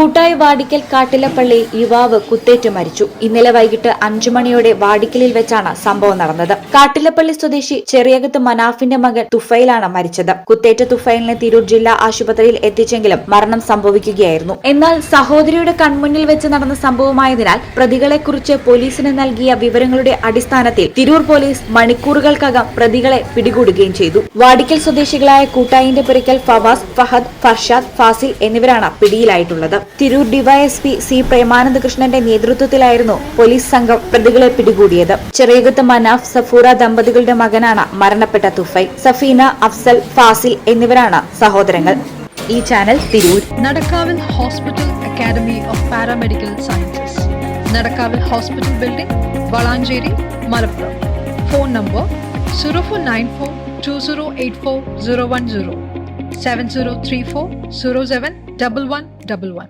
കൂട്ടായി വാടിക്കൽ കാട്ടിലപ്പള്ളി യുവാവ് കുത്തേറ്റ് മരിച്ചു. ഇന്നലെ വൈകിട്ട് അഞ്ചു മണിയോടെ വാടിക്കലിൽ വെച്ചാണ് സംഭവം നടന്നത്. കാട്ടിലപ്പള്ളി സ്വദേശി ചെറിയകത്ത് മനാഫിന്റെ മകൻ തുഫൈലാണ് മരിച്ചത്. കുത്തേറ്റ തുഫൈലിനെ തിരൂർ ജില്ലാ ആശുപത്രിയിൽ എത്തിച്ചെങ്കിലും മരണം സംഭവിക്കുകയായിരുന്നു. എന്നാൽ സഹോദരിയുടെ കൺമുന്നിൽ വെച്ച് നടന്ന സംഭവമായതിനാൽ പ്രതികളെക്കുറിച്ച് പോലീസിന് നൽകിയ വിവരങ്ങളുടെ അടിസ്ഥാനത്തിൽ തിരൂർ പോലീസ് മണിക്കൂറുകൾക്കകം പ്രതികളെ പിടികൂടുകയും ചെയ്തു. വാടിക്കൽ സ്വദേശികളായ കൂട്ടായിന്റെ പുരയ്ക്കൽ ഫവാസ് ഫഹദ് ഫർഷാദ് ഫാസിൽ എന്നിവരാണ് പിടിയിലായിട്ടുള്ളത്. തിരൂർ ഡിവൈഎസ്പി സി പ്രേമാനന്ദകൃഷ്ണന്റെ നേതൃത്വത്തിലായിരുന്നു പോലീസ് സംഘം പ്രതികളെ പിടികൂടിയത്. ചെറിയകത്ത് മനാഫ് സഫൂറ ദമ്പതികളുടെ മകനാണ് മരണപ്പെട്ട തുഫൈ. സഫീന അഫ്സൽ ഫാസിൽ എന്നിവരാണ് സഹോദരങ്ങൾ. ഈ channel Tirur. Nadakkavil hospital academy of paramedical sciences. Nadakkavil hospital building Valanchery Malappuram. Phone number zero four nine four two zero eight four zero one zero seven zero three four zero seven double one double one